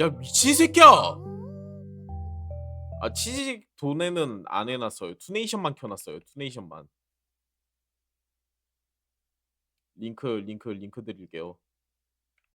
야 미친 새끼야! 아 치즈 돈에는 안 해놨어요. 투네이션만 켜놨어요. 투네이션만. 링크 링크 링크 드릴게요.